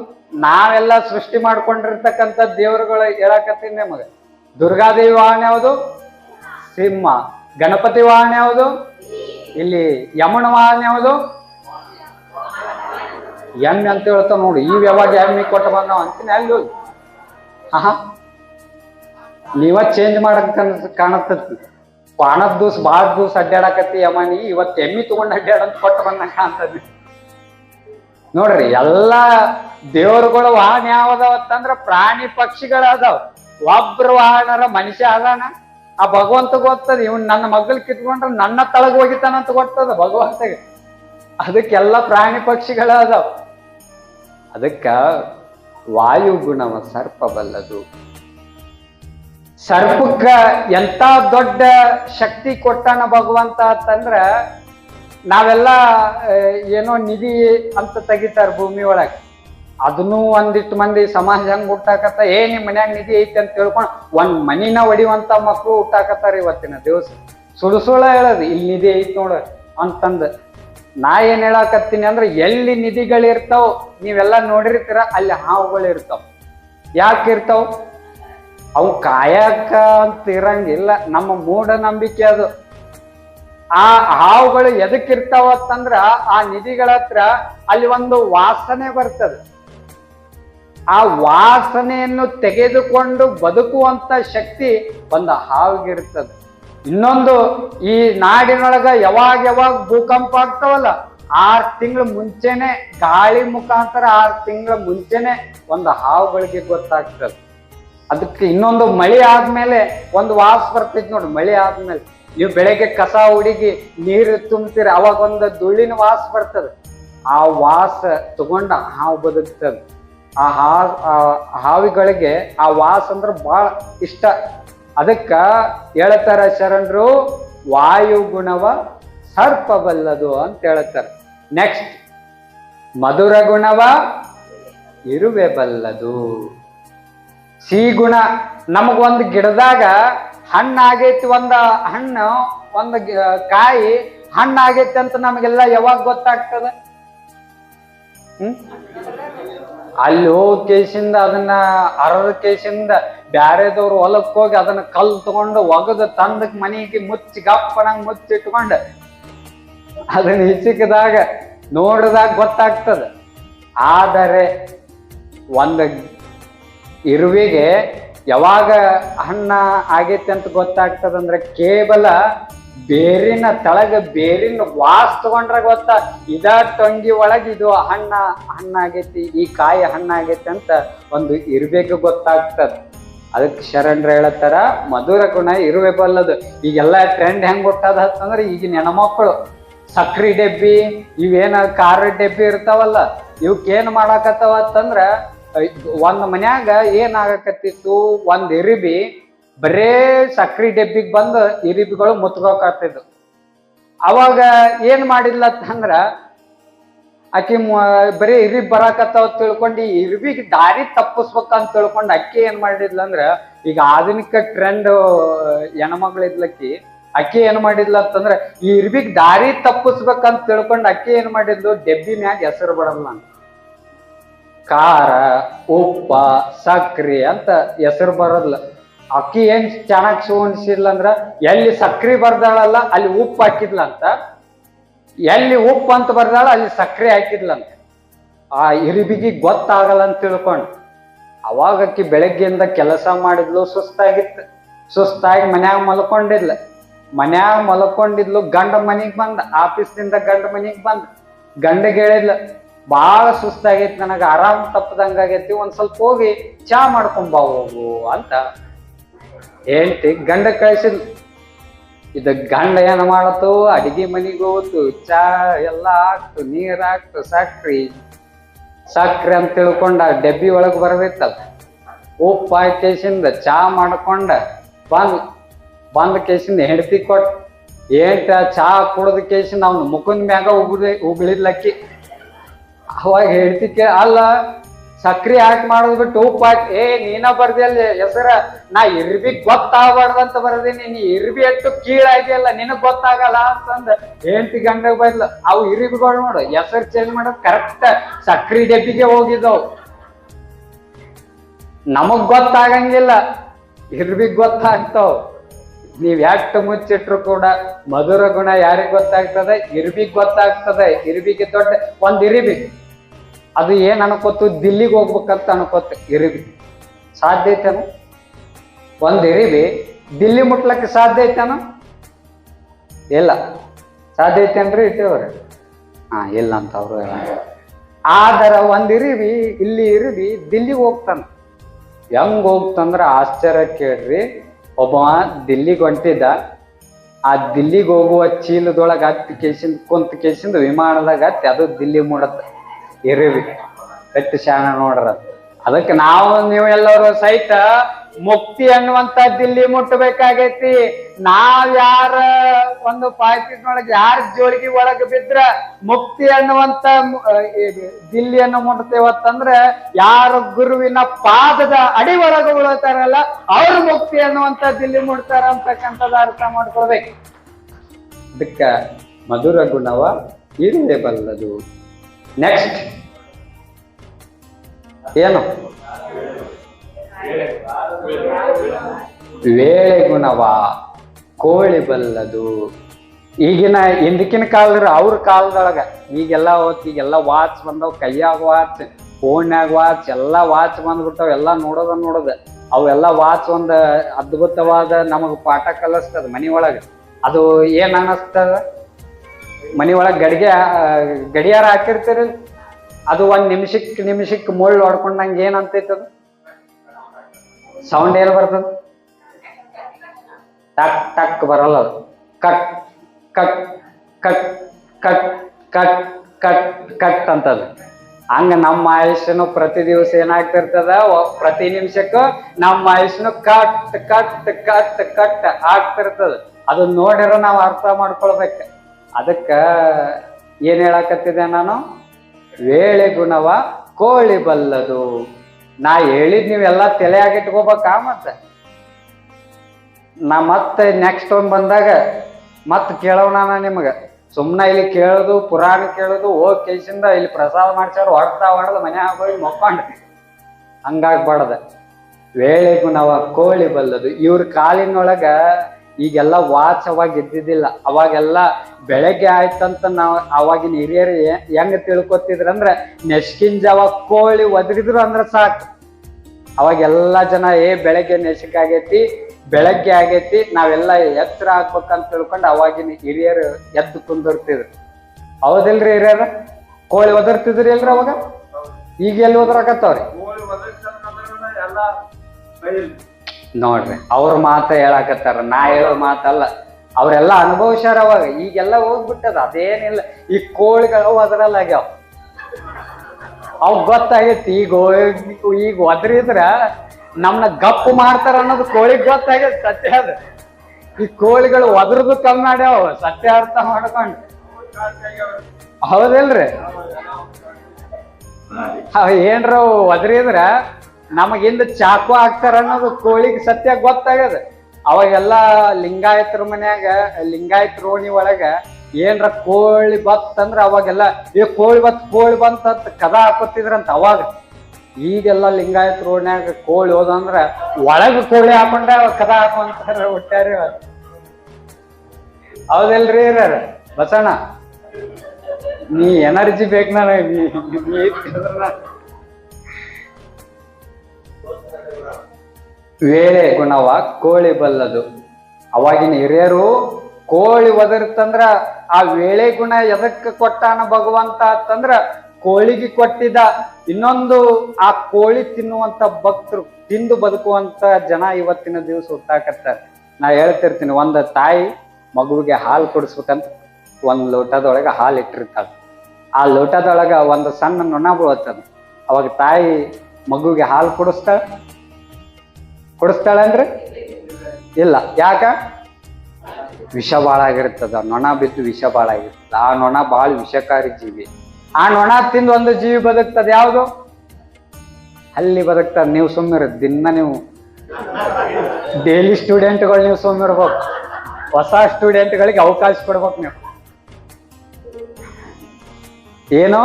ನಾವೆಲ್ಲ ಸೃಷ್ಟಿ ಮಾಡ್ಕೊಂಡಿರ್ತಕ್ಕಂಥ ದೇವರುಗಳು ಹೇಳಕತ್ತೀನಿ ನಿಮಗೆ. ದುರ್ಗಾದೇವಿ ವಾಹನ ಯಾವುದು? ಸಿಂಹ. ಗಣಪತಿ ವಾಹನ ಯಾವುದು? ಇಲ್ಲಿ ಯಮನ ವಾಹನ ಯಾವುದು? ಎಮ್ಮೆ ಅಂತ ಹೇಳ್ತಾವ ನೋಡಿ. ಈ ಯಾವಾಗ ಎಮ್ಮೆ ಕೊಟ್ಟು ಬಂದಾವ ಅಂತೀನಿ. ಅಲ್ಲಿ ಹೋಗಿ. ಹಾ ನೀವ ಚೇಂಜ್ ಮಾಡಕ್ ಕಾಣತ್ತತಿ ಪಾಣದ ದಿವ್ಸ, ಭಾಳ ದಿವ್ಸ ಅಡ್ಡಾಡಕತ್ತಿ ಯಮನಿ ಇವತ್ತು ಎಮ್ಮಿ ತಗೊಂಡು ಅಡ್ಡಾಡಂತ ಕೊಟ್ಟು ಬಂದಂಗ ಕಾಣ್ತದೆ. ನೋಡ್ರಿ, ಎಲ್ಲಾ ದೇವರುಗಳ ವಾಹನ ಯಾವ್ದಾವತ್ತಂದ್ರ ಪ್ರಾಣಿ ಪಕ್ಷಿಗಳ ಅದಾವ. ಒಬ್ರ ವಾಹನರ ಮನುಷ್ಯ ಅದಾನ, ಆ ಭಗವಂತ ಗೊತ್ತದ, ಇವನ್ ನನ್ನ ಮಗ್ಗಲ್ ಕಿತ್ಕೊಂಡ್ರ ನನ್ನ ತಳಗ್ ಹೋಗಿತಾನಂತ ಗೊತ್ತದ ಭಗವಂತಗೆ. ಅದಕ್ಕೆಲ್ಲ ಪ್ರಾಣಿ ಪಕ್ಷಿಗಳ ಅದಾವ. ಅದಕ್ಕ ವಾಯುಗುಣವ ಸರ್ಪ ಬಲ್ಲದು ಸರ್ಪಕ್ಕ ಎಂತ ದೊಡ್ಡ ಶಕ್ತಿ ಕೊಟ್ಟಾನ ಭಗವಂತ ಅಂತಂದ್ರ ನಾವೆಲ್ಲ ಏನೋ ನಿಧಿ ಅಂತ ತೆಗಿತಾರ ಭೂಮಿ ಒಳಗೆ. ಅದನ್ನು ಒಂದಿಷ್ಟು ಮಂದಿ ಸಮಾಜ ಹಂಗ ಹುಟ್ಟಾಕತ್ತ, ಏ, ನಿಮ್ ಮನ್ಯಾಗ ನಿಧಿ ಐತಿ ಅಂತ ತಿಳ್ಕೊಂಡು ಒಂದ್ ಮನಿನ ಹೊಡಿವಂತ ಮಕ್ಳು ಹುಟ್ಟಾಕತ್ತಾರ ಇವತ್ತಿನ ದಿವಸ. ಸುಳು ಸುಳ ಹೇಳೋದು, ಇಲ್ಲಿ ನಿಧಿ ಐತಿ ನೋಡ ಅಂತಂದ. ನಾ ಏನ್ ಹೇಳಾಕತ್ತೀನಿ ಅಂದ್ರೆ, ಎಲ್ಲಿ ನಿಧಿಗಳಿರ್ತಾವ ನೀವೆಲ್ಲ ನೋಡಿರ್ತೀರ, ಅಲ್ಲಿ ಹಾವುಗಳು ಇರ್ತಾವ. ಯಾಕೆ ಇರ್ತಾವ? ಅವು ಕಾಯಕ ಅಂತ ಇರಂಗಿಲ್ಲ. ನಮ್ಮ ಮೂಢನಂಬಿಕೆ ಅದು. ಆ ಹಾವುಗಳು ಎದಕ್ಕಿರ್ತಾವ ಅಂತಂದ್ರ ಆ ನಿಧಿಗಳ ಹತ್ರ ಅಲ್ಲಿ ಒಂದು ವಾಸನೆ ಬರ್ತದೆ. ಆ ವಾಸನೆಯನ್ನು ತೆಗೆದುಕೊಂಡು ಬದುಕುವಂತ ಶಕ್ತಿ ಒಂದು ಹಾವಿಗಿರ್ತದೆ. ಇನ್ನೊಂದು ಈ ನಾಡಿನೊಳಗ ಯಾವಾಗ ಯಾವಾಗ ಭೂಕಂಪ ಆಗ್ತಾವಲ್ಲ, ಆರು ತಿಂಗಳ ಮುಂಚೆನೆ ಗಾಳಿ ಮುಖಾಂತರ ಆರು ತಿಂಗಳ ಮುಂಚೆನೆ ಒಂದು ಹಾವುಗಳಿಗೆ ಗೊತ್ತಾಗ್ತದೆ. ಅದಕ್ಕೆ ಇನ್ನೊಂದು ಮಳೆ ಆದ್ಮೇಲೆ ಒಂದು ವಾಸ ಬರ್ತೈತಿ ನೋಡಿ, ಮಳೆ ಆದ್ಮೇಲೆ. ನೀವು ಬೆಳಗ್ಗೆ ಕಸ ಹುಡುಗಿ ನೀರು ತುಂಬ್ತೀರ ಅವಾಗ ಒಂದು ದುಳ್ಳಿನ ವಾಸ ಬರ್ತದೆ. ಆ ವಾಸ ತಗೊಂಡ ಹಾವು ಬದುಕ್ತದ. ಆ ಹಾವಿಗಳಿಗೆ ಆ ವಾಸ ಅಂದ್ರೆ ಬಹಳ ಇಷ್ಟ. ಅದಕ್ಕ ಹೇಳ್ತಾರ ಶರಣರು ವಾಯುಗುಣವ ಗುಣವ ಸರ್ಪ ಬಲ್ಲದು ಅಂತ ಹೇಳ್ತಾರೆ. ನೆಕ್ಸ್ಟ್ ಮಧುರ ಗುಣವ ಇರುವೆ ಬಲ್ಲದು ಸಿಹಿ ಗುಣ ನಮಗೊಂದು ಗಿಡದಾಗ ಹಣ್ಣು ಆಗೈತಿ ಒಂದ ಹಣ್ಣು, ಒಂದು ಕಾಯಿ ಹಣ್ಣಾಗೈತಿ ಅಂತ ನಮಗೆಲ್ಲ ಯಾವಾಗ ಗೊತ್ತಾಗ್ತದ? ಹ್ಮ್? ಅಲ್ಲಿ ಹೋಗಿ ಕೇಸಿಂದ ಅದನ್ನ ಅರದ ಕೇಸಿಂದ ಬ್ಯಾರೆದವ್ರು ಹೊಲಕ್ಕೆ ಹೋಗಿ ಅದನ್ನ ಕಲ್ ತಗೊಂಡು ಒಗದು ತಂದಕ್ ಮನೆಗೆ ಮುಚ್ಚಿ ಗಪ್ಪನಂಗ್ ಮುಚ್ಚಿಟ್ಕೊಂಡು ಅದನ್ನ ಹಿಸಿಕಿದಾಗ ನೋಡಿದಾಗ ಗೊತ್ತಾಗ್ತದ. ಆದರೆ ಒಂದು ಇರುವಿಗೆ ಯಾವಾಗ ಹಣ್ಣ ಆಗೈತೆ ಅಂತ ಗೊತ್ತಾಗ್ತದಂದ್ರೆ ಕೇವಲ ಬೇರಿನ ತಳಗ ಬೇರಿನ ವಾಸ್ ತಗೊಂಡ್ರೆ ಗೊತ್ತ? ಇದ ಟೊಂಗಿ ಒಳಗೆ ಇದು ಹಣ್ಣ ಹಣ್ಣಾಗೈತಿ ಈ ಕಾಯಿ ಹಣ್ಣಾಗೈತಿ ಅಂತ ಒಂದು ಇರ್ಬೇಕು ಗೊತ್ತಾಗ್ತದ. ಅದಕ್ಕೆ ಶರಣರು ಹೇಳತ್ತಾರ, ಮಧುರ ಗುಣ ಇರಬೇಕಲ್ಲದು ಈಗೆಲ್ಲ ಟ್ರೆಂಡ್ ಹೆಂಗ್ ಗೊತ್ತಾದ ಅಂತಂದ್ರೆ ಈಗಿನ ಹೆಣ್ಮಕ್ಳು. ಸಕ್ರಿ ಡಬ್ಬಿ, ಇವೇನ ಖಾರ ಡಬ್ಬಿ ಇರ್ತಾವಲ್ಲ ಇವಕ್ಕೇನ್ ಮಾಡಾಕತ್ತವ ಅಂತಂದ್ರ ಒಂದ್ ಮನ್ಯಾಗ ಏನ್ ಆಗಕತ್ತಿತ್ತು ಒಂದ್ ಇರಿಬಿ, ಬರೇ ಸಕ್ರಿ ಡೆಬ್ಬಿಗ್ ಬಂದು ಇರಿಬಿಗಳು ಮುತ್ಕೋಕತ್ತಿದ್ರು ಅವಾಗ ಏನ್ ಮಾಡಿಲ್ಲ ಅಂದ್ರ ಅಕ್ಕಿ ಬರೀ ಇರಿಬ್ ಬರಾಕತ್ತಾವ ತಿಳ್ಕೊಂಡು, ಈ ದಾರಿ ದಾರಿ ತಪ್ಪಿಸ್ಬೇಕಂತ ತಿಳ್ಕೊಂಡು ಅಕ್ಕಿ ಏನ್ ಮಾಡಿದ್ಲ ಅಂದ್ರ, ಈಗ ಆಧುನಿಕ ಟ್ರೆಂಡ್ ಹೆಣ್ಮಗಳಿದ್ಲಕ್ಕಿ, ಅಕ್ಕಿ ಏನ್ ಮಾಡಿದ್ಲ ಅಂತಂದ್ರ, ಈ ಇರ್ಬಿಗ್ ದಾರಿ ತಪ್ಪಿಸ್ಬೇಕಂತ ತಿಳ್ಕೊಂಡು ಅಕ್ಕಿ ಏನ್ ಮಾಡಿದ್ಲು? ಡೆಬ್ಬಿ ಮ್ಯಾಗ ಹೆಸರು ಬಡಲ್ಲ ಅಂತ. ಖಾರ, ಉಪ್ಪ, ಸಕ್ರಿ ಅಂತ ಹೆಸರು ಬರೋದಿಲ್ಲ. ಅಕ್ಕಿ ಏನ್ ಚೆನ್ನಾಗಿ ಶಿವಣಿಸಿಲ್ಲ ಅಂದ್ರ ಎಲ್ಲಿ ಸಕ್ರಿ ಬರ್ದಾಳಲ್ಲ, ಅಲ್ಲಿ ಉಪ್ಪು ಹಾಕಿದ್ಲಂತ. ಎಲ್ಲಿ ಉಪ್ಪು ಅಂತ ಬರ್ದಾಳ, ಅಲ್ಲಿ ಸಕ್ರೆ ಹಾಕಿದ್ಲಂತ. ಆ ಇರಿಬಿಗಿ ಗೊತ್ತಾಗಲ್ಲ ಅಂತ ತಿಳ್ಕೊಂಡು. ಅವಾಗ ಅಕ್ಕಿ ಬೆಳಗ್ಗೆಯಿಂದ ಕೆಲಸ ಮಾಡಿದ್ಲು, ಸುಸ್ತಾಗಿತ್ತು. ಸುಸ್ತಾಗಿ ಮನ್ಯಾಗ ಮಲ್ಕೊಂಡಿದ್ಲು. ಮನ್ಯಾಗ ಮಲ್ಕೊಂಡಿದ್ಲು, ಗಂಡ ಮನಿಗ್ ಬಂದ, ಆಫೀಸ್ನಿಂದ ಗಂಡ ಮನಿಗ್ ಬಂದ. ಗಂಡಗೆ ಹೇಳಿದ್ಲು ಭಾಳ ಸುಸ್ತಾಗೈತಿ ನನಗೆ, ಆರಾಮ್ ತಪ್ಪದಂಗಾಗೈತಿ ಒಂದ್ ಸ್ವಲ್ಪ ಹೋಗಿ ಚಾ ಮಾಡ್ಕೊಂಬಾ ಹೋಗು ಅಂತ. ಹೇಳ್ತಿ ಗಂಡ ಕಳಿಸಿದ್, ಇದು ಗಂಡ ಏನ್ ಮಾಡತ್ತು ಅಡಿಗೆ ಮನೆಗೆ ಹೋತು ಚಾ ಎಲ್ಲ ಹಾಕ್ತು, ನೀರ್ ಹಾಕ್ತು, ಸಕ್ರಿ. ಸಕ್ರಿ ಅಂತ ತಿಳ್ಕೊಂಡ ಡಬ್ಬಿ ಒಳಗ್ ಬರ್ಬೇಕಲ್ಲ. ಉಪ್ಪು ಹಾಕಿ ಕೇಸಿಂದ ಚಾ ಮಾಡ್ಕೊಂಡ ಬಂದ್ ಬಂದ್ ಕೇಸಿಂದ ಹೆಂಡತಿ ಕೊಟ್ ಏನ್ ಚಾ ಕುಡ್ದ ಕೇಸಿಂದ ಅವ್ನ ಮುಖದ ಮ್ಯಾಗ ಉಗುಳಿ ಉಗ್ಳಿದ್ಲಕ್ಕಿ ಅವಾಗ ಹೇಳ್ತಿಕ್ಕೆ ಅಲ್ಲ, ಸಕ್ರಿ ಹಾಕಿ ಮಾಡೋದು ಬಿಟ್ಟು ಉಪ್ಪು ಹಾಕಿ. ಏ, ನೀನ ಬರ್ದಿಲ್ಲ ಹೆಸರ, ನಾ ಇರ್ಬಿ ಗೊತ್ತಾಗಬಾರ್ದಂತ ಬರ್ದೀನಿ, ನೀ ಇರ್ಬಿ ಎಷ್ಟು ಕೀಳಾಗಿಲ್ಲ ನಿನಗ್ ಗೊತ್ತಾಗಲ್ಲ ಅಂತಂದ ಹೇಳ್ತಿ ಗಂಡಗ್ ಬರ್ಲ ಅವು ಇರಿಬಿಗಳು ನೋಡು, ಹೆಸರು ಚೇಂಜ್ ಮಾಡೋದ್ ಕರೆಕ್ಟ್ ಸಕ್ರಿ ಡಬ್ಬಿಗೆ ಹೋಗಿದ್ದವು. ನಮಗ್ ಗೊತ್ತಾಗಂಗಿಲ್ಲ ಇರ್ಬಿಗ್ ಗೊತ್ತಾಗ್ತಾವ್. ನೀವ್ ಎಷ್ಟು ಮುಚ್ಚಿಟ್ರು ಕೂಡ ಮಧುರ ಗುಣ ಯಾರಿಗ್ ಗೊತ್ತಾಗ್ತದೆ? ಇರ್ಬಿಗ್ ಗೊತ್ತಾಗ್ತದೆ. ಇರ್ಬಿಗೆ ದೊಡ್ಡ, ಒಂದ್ ಇರಿಬಿ. ಅದು ಏನು ಅನ್ಕೋತು ದಿಲ್ಲಿಗೆ ಹೋಗ್ಬೇಕಂತ ಅನ್ಕೋತ ಇರಿಬಿ ಸಾಧ್ಯ ಐತೇನ? ಒಂದು ಇರಿಬಿ ದಿಲ್ಲಿ ಮುಟ್ಲಕ್ಕೆ ಸಾಧ್ಯ ಐತೇನ? ಇಲ್ಲ. ಸಾಧ್ಯ ಐತೇನ್ರಿ ಇಟ್ಟೇವ್ರಿ ಹಾಂ, ಇಲ್ಲ ಅಂತ ಅವರು ಆದರ ಒಂದು ಇರಿಬಿ ಇಲ್ಲಿ ಇರಿವಿ, ದಿಲ್ಲಿಗೆ ಹೋಗ್ತಾನೆ. ಹೆಂಗ್ ಹೋಗ್ತಂದ್ರೆ ಆಶ್ಚರ್ಯ ಕೇಳ್ರಿ. ಒಬ್ಬ ದಿಲ್ಲಿಗೆ ಹೊಂಟಿದ್ದ ಆ ದಿಲ್ಲಿಗೆ ಹೋಗುವ ಚೀಲದೊಳಗೆ ಹತ್ತು ಕೇಸಿಂದ ಕುಂತ ಕೇಸಿಂದ ವಿಮಾನದಾಗ ಹತ್ತಿ ಅದು ದಿಲ್ಲಿ ಮೂಡತ್ತ. ಇರುವಿ ಕಟ್ಟಿ ಶಾಣ ನೋಡ್ರ. ಅದಕ್ಕೆ ನಾವು, ನೀವು ಎಲ್ಲರೂ ಸಹಿತ ಮುಕ್ತಿ ಅನ್ನುವಂತ ದಿಲ್ಲಿ ಮುಟ್ಟಬೇಕಾಗೈತಿ. ನಾವ್ ಯಾರ ಒಂದು ಪಾಕಿಟ್ನೊಳಗೆ ಯಾರ ಜೋಳಿಗೆ ಒಳಗೆ ಬಿದ್ರ ಮುಕ್ತಿ ಅನ್ನುವಂತ ದಿಲ್ಲಿಯನ್ನು ಮುಟ್ತೇವತ್ತಂದ್ರ ಯಾರು ಗುರುವಿನ ಪಾದದ ಅಡಿ ಒಳಗೆ ಉಳತಾರಲ್ಲ, ಅವ್ರ ಮುಕ್ತಿ ಅನ್ನುವಂತ ದಿಲ್ಲಿ ಮುಟ್ತಾರ ಅಂತಕ್ಕಂಥದ್ದು ಅರ್ಥ ಮಾಡ್ಕೊಳ್ಬೇಕು. ಅದಕ್ಕ ಮಧುರ ಗುಣವ ಇರಲೇಬಲ್ಲದು ನೆಕ್ಸ್ಟ್ ಏನು? ವೇಳೆ ಗುಣವ ಕೋಳಿ ಬಲ್ಲದು. ಈಗಿನ ಹಿಂದಕ್ಕಿನ ಕಾಲದ್ರ ಅವ್ರ ಕಾಲದೊಳಗ ಈಗೆಲ್ಲ ಹೋತ್, ಈಗೆಲ್ಲ ವಾಚ್ ಬಂದವ್, ಕೈಯಾಗ ವಾಚ್ ಫೋನ್ಯಾಗ ವಾಚ್ ಎಲ್ಲ ವಾಚ್ ಬಂದ್ಬಿಟ್ಟವ್, ಎಲ್ಲ ನೋಡೋದ ನೋಡೋದ. ಅವೆಲ್ಲ ವಾಚ್ ಒಂದು ಅದ್ಭುತವಾದ ನಮಗ್ ಪಾಠ ಕಲಿಸ್ತದ ಮನಿ ಒಳಗ ಅದು ಏನ್ ಅನ್ನಿಸ್ತದ ಮನಿ ಒಳಗೆ ಗಡಿಗೆ ಗಡಿಯಾರ ಹಾಕಿರ್ತೀರಿ? ಅದು ಒಂದು ನಿಮಿಷಕ್ಕೆ ನಿಮಿಷಕ್ಕೆ ಮುಳ್ಳು ಹೊಡ್ಕೊಂಡಂಗೆ ಏನ್ ಅಂತೈತೆ ಅದು? ಸೌಂಡ್ ಏನ್ ಬರ್ತದೆ? ಟಕ್ ಟಕ್ ಬರಲ್ಲ ಅದು. Cut cut cut cut cut cut cut ಅಂತದ. ಹಂಗ ನಮ್ಮ ಆಯುಷ್ಯನು ಪ್ರತಿ ದಿವಸ ಏನಾಗ್ತಿರ್ತದ? ಪ್ರತಿ ನಿಮಿಷಕ್ಕೂ ನಮ್ಮ ಆಯುಷ್ಯನು ಕಟ್ ಕಟ್ ಕಟ್ ಕಟ್ ಆಗ್ತಿರ್ತದ. ಅದನ್ನ ನೋಡಿರೋ ನಾವು ಅರ್ಥ ಮಾಡ್ಕೊಳ್ಬೇಕು. ಅದಕ್ಕ ಏನ್ ಹೇಳಕತ್ತಿದೆ ನಾನು? ವೇಳೆ ಗುಣವ ಕೋಳಿ ಬಲ್ಲದು. ನಾ ಹೇಳಿದ್ ನೀವೆಲ್ಲ ತಲೆಯಾಗಿಟ್ಕೋಬೇಕಾ ಮತ್ತೆ? ನಾ ಮತ್ತೆ ನೆಕ್ಸ್ಟ್ ಒಂದು ಬಂದಾಗ ಮತ್ತೆ ಕೇಳೋಣ ನಾ ನಿಮ್ಗೆ. ಸುಮ್ಮನೆ ಇಲ್ಲಿ ಕೇಳೋದು, ಪುರಾಣ ಕೇಳೋದು ಹೋಗ್ ಕೇಸಿಂದ ಇಲ್ಲಿ ಪ್ರಸಾದ ಮಾಡ್ಸ್ಯಾರ ಹೊಡ್ತಾ ಹೊಡೆದು ಮನ್ಯಾಗ ಹೋಗಿ ಮಕ್ಕೊಂಡ್ ಹಂಗಾಗ್ಬಾರ್ದ. ವೇಳೆ ಗುಣವ ಕೋಳಿ ಬಲ್ಲದು. ಇವ್ರ ಕಾಲಿನೊಳಗ ಈಗೆಲ್ಲ ವಾಚ್ ಅವಾಗ ಇದ್ದಿದ್ದಿಲ್ಲ. ಅವಾಗೆಲ್ಲ ಬೆಳಗ್ಗೆ ಆಯ್ತಂತ ನಾವು ಅವಾಗಿನ ಹಿರಿಯರು ಹೆಂಗ ತಿಳ್ಕೊತಿದ್ರಂದ್ರ ನೆಸ್ಕಿನ್ ಜಾವ ಕೋಳಿ ಒದಗಿದ್ರು ಅಂದ್ರೆ ಸಾಕು. ಅವಾಗೆಲ್ಲ ಎಲ್ಲಾ ಜನ ಏ ಬೆಳಗ್ಗೆ ನೆಸಕ್ ಆಗೈತಿ ಬೆಳಗ್ಗೆ ಆಗೈತಿ ನಾವೆಲ್ಲ ಎತ್ತರ ಹಾಕ್ಬೇಕಂತ ತಿಳ್ಕೊಂಡು ಅವಾಗಿನ ಹಿರಿಯರು ಎದ್ದು ಕುಂದಿರ್ತಿದ್ರು. ಹೌದಿಲ್ರಿ ಹಿರಿಯರ? ಕೋಳಿ ಒದರ್ತಿದ್ರಿ ಇಲ್ರಿ ಅವಾಗ? ಈಗ ಎಲ್ಲಿ ಒದರಾಕತ್ತವ್ರಿ? ನೋಡ್ರಿ, ಅವ್ರ ಮಾತ ಹೇಳಾಕತ್ತಾರ, ನಾ ಹೇಳೋ ಮಾತಲ್ಲ. ಅವರೆಲ್ಲ ಅನುಭವಿಸ್ಯಾರ ಅವಾಗ, ಈಗೆಲ್ಲ ಹೋಗ್ಬಿಟ್ಟದ, ಅದೇನಿಲ್ಲ. ಈ ಕೋಳಿಗಳು ಆಗ್ಯಾವ. ಅವ್ ಗೊತ್ತಾಗೈತಿ, ಈಗ ಈಗ ಒದ್ರಿದ್ರ ನಮ್ನ ಗಪ್ಪು ಮಾಡ್ತಾರ ಅನ್ನೋದು ಕೋಳಿಗ್ ಗೊತ್ತಾಗೈತಿ, ಸತ್ಯ ಅದ. ಈ ಕೋಳಿಗಳು ಒದ್ರದು ಕಮ್ಮಿ ಮಾಡ್ಯಾವ ಸತ್ಯ ಅರ್ಥ ಮಾಡ್ಕೊಂಡು. ಹೌದಿಲ್ರಿ? ಏನ್ರ ಒದರಿದ್ರ ನಮಗಿಂದ ಚಾಕು ಹಾಕ್ತಾರ ಅನ್ನೋದು ಕೋಳಿಗೆ ಸತ್ಯ ಗೊತ್ತಾಗದ ಅವಾಗೆಲ್ಲ ಲಿಂಗಾಯತರ ಮನ್ಯಾಗ, ಲಿಂಗಾಯತ ರೋಣಿ ಒಳಗ ಏನ್ರ ಕೋಳಿ ಬತ್ತಂದ್ರ ಅವಾಗೆಲ್ಲ, ಏ, ಕೋಳಿ ಬತ್, ಕೋಳಿ ಬಂತ ಕದ ಹಾಕೋತಿದ್ರಂತ ಅವಾಗ. ಈಗೆಲ್ಲ ಲಿಂಗಾಯತ ರೋಣ್ಯಾಗ ಕೋಳಿ ಹೋದಂದ್ರ ಒಳಗ ಕೋಳಿ ಹಾಕೊಂಡ ಕದ ಹಾಕೊಂತಾರ ಒಟ್ಟಾರಿ ಹೌದಲ್ರಿ ಬಸಣ್ಣ, ನೀ ಎನರ್ಜಿ ಬೇಕು ನನಗೆ ನೀ ವೇಳೆ ಗುಣವ ಕೋಳಿ ಬಲ್ಲದು. ಅವಾಗಿನ ಹಿರಿಯರು ಕೋಳಿ ಒದರ್ತಂದ್ರ ಆ ವೇಳೆ ಗುಣ ಎದಕ್ಕೆ ಕೊಟ್ಟಾನ ಭಗವಂತ ಅಂತಂದ್ರ ಕೋಳಿಗೆ ಕೊಟ್ಟಿದ್ದ ಇನ್ನೊಂದು ಆ ಕೋಳಿ ತಿನ್ನುವಂತ ಭಕ್ತರು ತಿಂದು ಬದುಕುವಂತ ಜನ ಇವತ್ತಿನ ದಿವಸ ಹುಟ್ಟಾಕತ್ತಾರೆ. ನಾ ಹೇಳ್ತಿರ್ತೀನಿ, ಒಂದು ತಾಯಿ ಮಗುವಿಗೆ ಹಾಲು ಕುಡಿಸ್ಬೇಕಂತ ಒಂದು ಲೋಟದೊಳಗ ಹಾಲು ಇಟ್ಟಿರ್ತಾಳ. ಆ ಲೋಟದೊಳಗ ಒಂದು ಸಣ್ಣ ನೊಣ ಬೀಳತ್ತದ. ಅವಾಗ ತಾಯಿ ಮಗುವಿಗೆ ಹಾಲು ಕುಡಿಸ್ತಾಳ ಕುಡಿಸ್ತಾಳಂದ್ರೆ ಇಲ್ಲ. ಯಾಕ? ವಿಷ ಭಾಳ ಆಗಿರ್ತದ. ನೊಣ ಬಿದ್ದು ವಿಷ ಭಾಳ ಆಗಿರ್ತದ. ಆ ನೊಣ ಭಾಳ ವಿಷಕಾರಿ ಜೀವಿ. ಆ ನೊಣ ತಿಂದು ಒಂದು ಜೀವಿ ಬದುಕ್ತದ ಯಾವುದು? ಅಲ್ಲಿ ಬದುಕ್ತದ. ನೀವು ಸುಮ್ಮನೆ ದಿನ ನೀವು ಡೈಲಿ ಸ್ಟೂಡೆಂಟ್ಗಳು ನೀವು ಸುಮ್ಮಿರ್ಬೇಕು ಹೊಸ ಸ್ಟೂಡೆಂಟ್ಗಳಿಗೆ ಅವಕಾಶ ಕೊಡ್ಬೇಕು ನೀವು. ಏನು?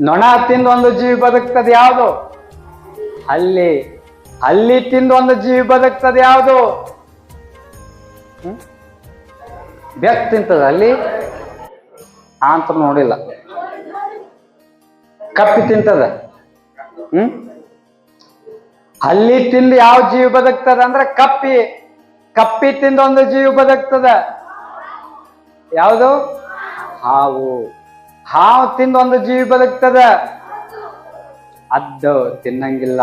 ನೊಣ ತಿಂದು ಒಂದು ಜೀವಿ ಬದುಕ್ತದ ಯಾವುದು? ಅಲ್ಲಿ ಅಲ್ಲಿ ತಿಂದು ಒಂದು ಜೀವಿ ಬದುಕ್ತದೆ ಯಾವುದು? ಬೆಕ್ ತಿಂತದ ಅಲ್ಲಿ? ಅಂತ ನೋಡಿಲ್ಲ. ಕಪ್ಪಿ ತಿಂತದ. ಹ್ಮ್? ಅಲ್ಲಿ ತಿಂದು ಯಾವ ಜೀವಿ ಬದುಕ್ತದ ಅಂದ್ರೆ ಕಪ್ಪಿ. ಕಪ್ಪಿ ತಿಂದು ಒಂದು ಜೀವಿ ಬದುಕ್ತದ. ಯಾವುದು? ಹಾವು. ಹಾವು ತಿಂದು ಒಂದು ಜೀವಿ ಬದುಕ್ತದ. ಅದ್ದು, ತಿನ್ನಂಗಿಲ್ಲ.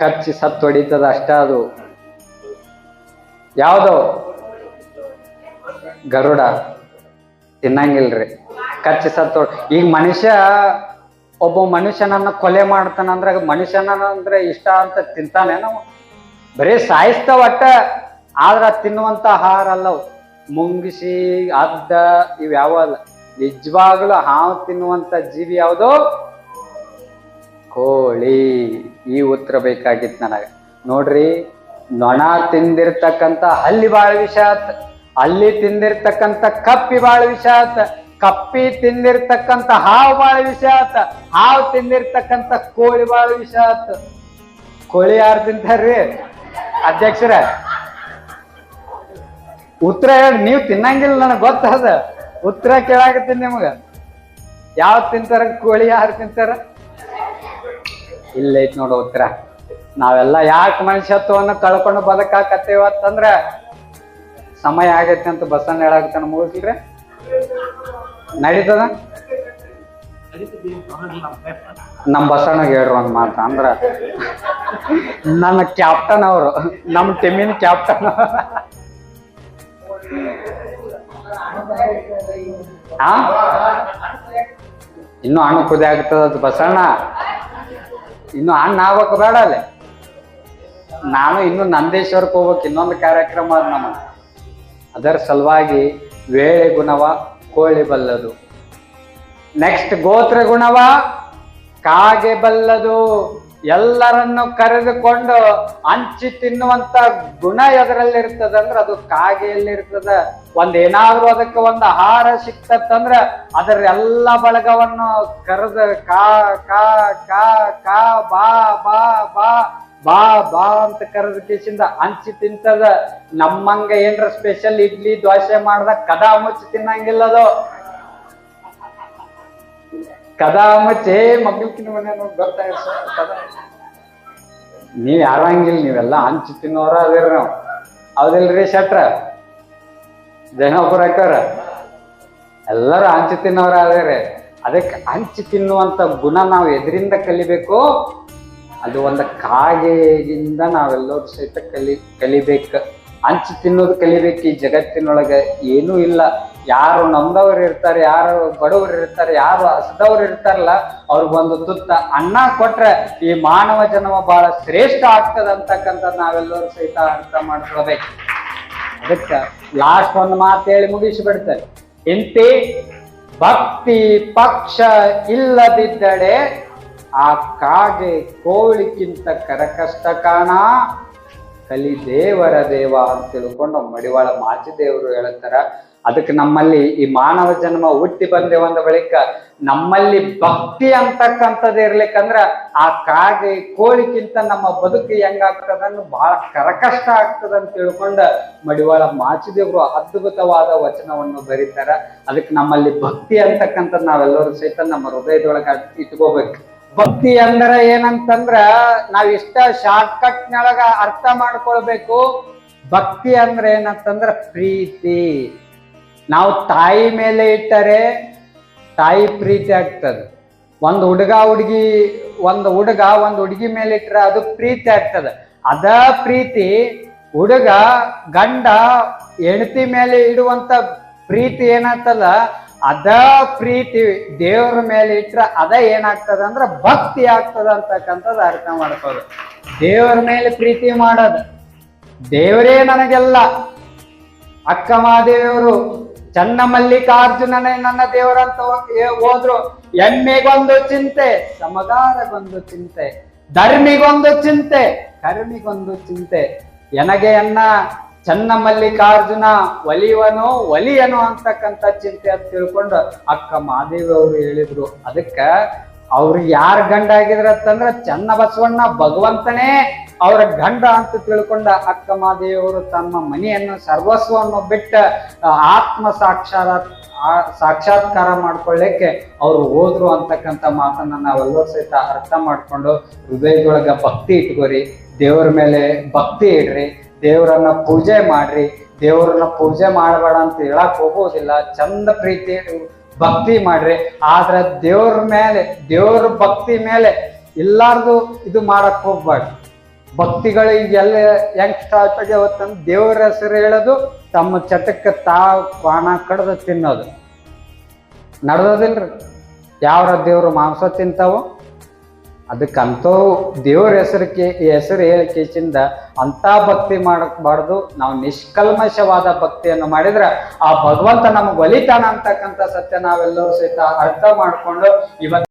ಕಚ್ಚಿ ಸತ್ತು ಹೊಡಿತದ ಅಷ್ಟ ಅದು. ಯಾವುದು? ಗರುಡ. ತಿನ್ನಂಗಿಲ್ರಿ. ಕಚ್ಚಿ ಸತ್ತು ಈಗ ಮನುಷ್ಯ, ಒಬ್ಬ ಮನುಷ್ಯನನ್ನ ಕೊಲೆ ಮಾಡ್ತಾನಂದ್ರೆ ಮನುಷ್ಯನ ಅಂದ್ರೆ ಇಷ್ಟ ಅಂತ ತಿಂತಾನೆ ನಾವು. ಬರೀ ಸಾಯಿಸ್ತಾವ ಒಟ್ಟ ಆದ್ರ ತಿನ್ನುವಂತ ಆಹಾರ ಅಲ್ಲವು ಮುಂಗಿಸಿ ಅದ್ದ ಇವ್ಯಾವ ಅಲ್ಲ. ನಿಜವಾಗ್ಲೂ ಹಾವು ತಿನ್ನುವಂತ ಜೀವಿ ಯಾವುದು? ಕೋಳಿ, ಈ ಉತ್ತರ ಬೇಕಾಗಿತ್ತು ನನಗೆ. ನೋಡ್ರಿ, ನೊಣ ತಿಂದಿರ್ತಕ್ಕಂಥ ಹಲ್ಲಿ ಬಾಳ ವಿಷ ಆತ್ ಅಲ್ಲಿ ತಿಂದಿರ್ತಕ್ಕಂಥ ಕಪ್ಪಿ ಬಾಳ ವಿಷ ಕಪ್ಪಿ ತಿಂದಿರ್ತಕ್ಕಂಥ ಹಾವು ಬಾಳ ವಿಷ ಹಾವು ತಿಂದಿರ್ತಕ್ಕಂಥ ಕೋಳಿ ಬಾಳ ವಿಷ ಕೋಳಿ ಯಾರು ತಿಂತಾರ್ರಿ? ಅಧ್ಯಕ್ಷರ. ಉತ್ತರ ಹೇಳಿ, ನೀವು ತಿನ್ನಂಗಿಲ್ಲ ನನಗೆ ಗೊತ್ತದ ಉತ್ತರ ಕೇಳಾಕತ್ತೀನಿ ನಿಮಗ. ಯಾವ ತಿಂತಾರ, ಕೋಳಿ ಯಾರು ತಿಂತಾರ? ಇಲ್ಲೈತ್ ನೋಡು ಉತ್ತರ. ನಾವೆಲ್ಲ ಯಾಕೆ ಮನುಷ್ಯತ್ವವನ್ನು ಕಳ್ಕೊಂಡು ಬದುಕಾಕತ್ತೇವ ಅಂತಂದ್ರ, ಸಮಯ ಆಗೈತೆ ಅಂತ ಬಸ್ಸನ್ನ ಹೇಳಾಕತ್ತಾನ ಮುಗಿಸಿದ್ರೆ ನಡೀತದ? ನಮ್ಮ ಬಸಣ್ಣಗೆ ಹೇಳ್ರು ಒಂದ್ ಮಾತ ಅಂದ್ರ, ನನ್ನ ಕ್ಯಾಪ್ಟನ್ ಅವರು ನಮ್ಮ ಟೀಮಿನ ಕ್ಯಾಪ್ಟನ್ ಆ? ಇನ್ನು ಹಣ್ಣು ಕುದಿ ಆಗ್ತದ ಬಸಣ್ಣ ಇನ್ನು ಅಣ್ಣ ಆಗ್ಬೇಕು ಬೇಡ ಅಲ್ಲಿ. ನಾನು ಇನ್ನು ನಂದೇಶ್ವರಕ್ಕೆ ಹೋಗ್ಬೇಕು, ಇನ್ನೊಂದು ಕಾರ್ಯಕ್ರಮ ಅದು ನಮ್ಮ ಅದರ ಸಲುವಾಗಿ ವೇಳೆ ಗುಣವ, ಕೋಳಿ ಬಲ್ಲದು. ನೆಕ್ಸ್ಟ್ ಗೋತ್ರ ಗುಣವ, ಕಾಗೆ ಬಲ್ಲದು. ಎಲ್ಲರನ್ನು ಕರೆದುಕೊಂಡು ಹಂಚಿ ತಿನ್ನುವಂತ ಗುಣ ಎದರಲ್ಲಿರ್ತದ ಅಂದ್ರೆ ಅದು ಕಾಗೆಯಲ್ಲಿರ್ತದ. ಒಂದ್ ಏನಾದ್ರೂ ಅದಕ್ಕೆ ಒಂದು ಆಹಾರ ಸಿಕ್ತತ್ತಂದ್ರ ಅದರ ಎಲ್ಲ ಬಳಗವನ್ನು ಕರೆದ ಕಾ ಕಾ ಕಾ ಕಾ, ಬಾ ಬಾ ಬಾ ಬಾ ಬಾ ಅಂತ ಕರೆದ ಕೇಸಿಂದ ಹಂಚಿ ತಿಂತದ. ನಮ್ಮಂಗ ಏನ್ರ ಸ್ಪೆಷಲ್ ಇಡ್ಲಿ, ದೋಸೆ ಮಾಡ್ದ ಕದಾ ಮುಚ್ಚಿ ತಿನ್ನಂಗಿಲ್ಲ ಅದು ಕದಾ ಮುಚ್ಚಿ ಮಗ್ಲಕಿನ ಮನೆ ಕದಾ ನೀವ್ ಯಾರಂಗಿಲ್ಲ ನೀವೆಲ್ಲ ಹಂಚಿ ತಿನ್ನೋರ ಅದಿರ ನಾವು. ಹೌದಿಲ್ರಿ ಶೆಟ್ರ? ಜೈನಪುರ ಅಕ್ಕವ್ರ ಎಲ್ಲರೂ ಹಂಚಿ ತಿನ್ನೋರ ಆದರೆ ಅದಕ್ಕೆ ಹಂಚಿ ತಿನ್ನುವಂತ ಗುಣ ನಾವು ಎದರಿಂದ ಕಲಿಬೇಕು, ಅದು ಒಂದು ಕಾಗೆಯಿಂದ ನಾವೆಲ್ಲರೂ ಸಹಿತ ಕಲಿ, ಕಲಿಬೇಕು. ಹಂಚಿ ತಿನ್ನೋದು ಕಲಿಬೇಕು ಈ ಜಗತ್ತಿನೊಳಗೆ ಏನೂ ಇಲ್ಲ. ಯಾರು ನಮ್ದವ್ರು ಇರ್ತಾರೆ, ಯಾರು ಬಡವರು ಇರ್ತಾರೆ, ಯಾರು ಹಸದವ್ರು ಇರ್ತಾರಲ್ಲ ಅವ್ರಿಗೆ ಒಂದು ತುತ್ತ ಅನ್ನ ಕೊಟ್ರೆ ಈ ಮಾನವ ಜನ್ಮ ಬಹಳ ಶ್ರೇಷ್ಠ ಆಗ್ತದ ಅಂತಕ್ಕಂಥ ನಾವೆಲ್ಲರೂ ಸಹಿತ ಅರ್ಥ ಮಾಡ್ಕೊಳ್ಬೇಕು. ಅದಕ್ಕೆ ಲಾಸ್ಟ್ ಒಂದು ಮಾತು ಹೇಳಿ ಮುಗಿಸಿಬಿಡ್ತಾರೆ ಇಂತಿ ಭಕ್ತಿ ಪಕ್ಷ ಇಲ್ಲದಿದ್ದಡೆ ಆ ಕಾಗೆ ಕೋಳಿಕ್ಕಿಂತ ಕರಕಷ್ಟ ಕಾಣ. ಕಲಿ ದೇವರ ದೇವ ಅಂತ ತಿಳ್ಕೊಂಡು ಮಡಿವಾಳ ಮಾಚಿದೇವರು ಹೇಳ್ತಾರ ಅದಕ್ಕೆ ನಮ್ಮಲ್ಲಿ ಈ ಮಾನವ ಜನ್ಮ ಹುಟ್ಟಿ ಬಂದೇವಂದ ಬಳಿಕ ನಮ್ಮಲ್ಲಿ ಭಕ್ತಿ ಅಂತಕ್ಕಂಥದ್ದು ಇರ್ಲಿಕ್ಕಂದ್ರ ಆ ಕಾಗೆ ಕೋಳಿಕ್ಕಿಂತ ನಮ್ಮ ಬದುಕು ಹೆಂಗಾಗ್ತದನ್ನು ಬಹಳ ಕರಕಷ್ಟ ಆಗ್ತದ ಅಂತ ತಿಳ್ಕೊಂಡ ಮಡಿವಾಳ ಮಾಚಿದೇವರು ಅದ್ಭುತವಾದ ವಚನವನ್ನು ಬರೀತಾರ. ಅದಕ್ಕೆ ನಮ್ಮಲ್ಲಿ ಭಕ್ತಿ ಅಂತಕ್ಕಂಥದ್ದು ನಾವೆಲ್ಲರೂ ಸಹಿತ ನಮ್ಮ ಹೃದಯದೊಳಗ ಇಟ್ಕೋಬೇಕು. ಭಕ್ತಿ ಅಂದ್ರ ಏನಂತಂದ್ರ ನಾವ್ ಇಷ್ಟ ಶಾರ್ಟ್ ಕಟ್ ಅರ್ಥ ಮಾಡ್ಕೊಳ್ಬೇಕು. ಭಕ್ತಿ ಅಂದ್ರೆ ಏನಂತಂದ್ರ ಪ್ರೀತಿ. ನಾವು ತಾಯಿ ಮೇಲೆ ಇಟ್ಟರೆ ತಾಯಿ ಪ್ರೀತಿ ಆಗ್ತದೆ. ಒಂದು ಹುಡುಗ ಹುಡುಗಿ, ಒಂದು ಹುಡುಗ ಒಂದು ಹುಡುಗಿ ಮೇಲೆ ಇಟ್ಟರೆ ಅದು ಪ್ರೀತಿ ಆಗ್ತದೆ. ಅದ ಪ್ರೀತಿ ಹುಡುಗ, ಗಂಡ, ಹೆಂಡತಿ ಮೇಲೆ ಇಡುವಂತ ಪ್ರೀತಿ ಏನಾಗ್ತದ? ಅದ ಪ್ರೀತಿ ದೇವ್ರ ಮೇಲೆ ಇಟ್ಟರೆ ಅದ ಏನಾಗ್ತದ ಅಂದ್ರೆ ಭಕ್ತಿ ಆಗ್ತದ ಅಂತಕ್ಕಂಥದ್ದು ಅರ್ಥ ಮಾಡ್ಕೋದು ದೇವ್ರ ಮೇಲೆ ಪ್ರೀತಿ ಮಾಡೋದು. ದೇವರೇ ನನಗೆಲ್ಲ. ಅಕ್ಕ ಮಹಾದೇವಿಯವರು ಚನ್ನ ಮಲ್ಲಿಕಾರ್ಜುನನೇ ನನ್ನ ದೇವರಂತ ಹೋದ್ರು. ಎಮ್ಮೆಗೊಂದು ಚಿಂತೆ, ಸಮಗಾರಗೊಂದು ಚಿಂತೆ, ಧರ್ಮಿಗೊಂದು ಚಿಂತೆ, ಕರ್ಮಿಗೊಂದು ಚಿಂತೆ. ಎನಗೆ ಅನ್ನ ಚನ್ನ ಮಲ್ಲಿಕಾರ್ಜುನ ಒಲಿಯವನು, ಒಲಿಯನು ಅಂತಕ್ಕಂಥ ಚಿಂತೆ ಅಂತ ತಿಳ್ಕೊಂಡು ಅಕ್ಕ ಮಹಾದೇವಿ ಅವರು ಹೇಳಿದ್ರು. ಅದಕ್ಕ ಅವ್ರಿಗೆ ಯಾರು ಗಂಡ ಆಗಿದ್ರತ್ತಂದ್ರ ಚನ್ನ ಬಸವಣ್ಣ ಭಗವಂತನೇ ಅವರ ಗಂಡ ಅಂತ ತಿಳ್ಕೊಂಡ ಅಕ್ಕ ಮಹಾದೇವಿಯವರು ತಮ್ಮ ಮನೆಯನ್ನು ಸರ್ವಸ್ವವನ್ನು ಬಿಟ್ಟ ಆತ್ಮ ಸಾಕ್ಷಾರ ಸಾಕ್ಷಾತ್ಕಾರ ಮಾಡ್ಕೊಳ್ಳಿಕ್ಕೆ ಅವರು ಹೋದ್ರು ಅಂತಕ್ಕಂಥ ಮಾತನ್ನ ನಾವೆಲ್ಲರೂ ಸಹಿತ ಅರ್ಥ ಮಾಡಿಕೊಂಡು ಹೃದಯದೊಳಗ ಭಕ್ತಿ ಇಟ್ಕೋರಿ, ದೇವರ ಮೇಲೆ ಭಕ್ತಿ ಇಡ್ರಿ, ದೇವರನ್ನ ಪೂಜೆ ಮಾಡ್ರಿ, ದೇವರನ್ನ ಪೂಜೆ ಮಾಡಬೇಡ ಅಂತ ಹೇಳಕ್ ಹೋಗೋದಿಲ್ಲ, ಚಂದ ಪ್ರೀತಿ ಭಕ್ತಿ ಮಾಡ್ರಿ, ಆದ್ರೆ ದೇವ್ರ ಮೇಲೆ, ದೇವ್ರ ಭಕ್ತಿ ಮೇಲೆ ಎಲ್ಲಾರ್ದು ಇದು ಮಾಡಕ್ ಹೋಗ್ಬಾರ್ದು ಭಕ್ತಿಗಳು ಈಗ ಎಲ್ಲ ಹೆಂಗ್ ಸ್ಟಾರ್ಟ್ ಆಗ್ಯಾವತ್ತಂದ್ರೆ ದೇವ್ರ ಹೆಸರು ಹೇಳೋದು, ತಮ್ಮ ಚಟಕ್ಕೆ ತಾ ಪ್ರಾಣ ಕಡ್ದು ತಿನ್ನೋದು. ನಡ್ದೋದಿಲ್ರಿ. ಯಾವ್ರ ದೇವ್ರು ಮಾಂಸ ತಿಂತಾವೋ ಅದಕ್ಕಂಥವು ದೇವ್ರ ಹೆಸರಿಗೆ, ಹೆಸರು ಹೇಳಿಕೆಚಿಂದ ಅಂಥ ಭಕ್ತಿ ಮಾಡಬಾರ್ದು. ನಾವು ನಿಷ್ಕಲ್ಮಶವಾದ ಭಕ್ತಿಯನ್ನು ಮಾಡಿದ್ರೆ ಆ ಭಗವಂತ ನಮಗೆ ಒಲಿತಾನ ಅಂತಕ್ಕಂಥ ಸತ್ಯ ನಾವೆಲ್ಲರೂ ಸಹಿತ ಅರ್ಥ ಮಾಡ್ಕೊಂಡು ಇವತ್ತು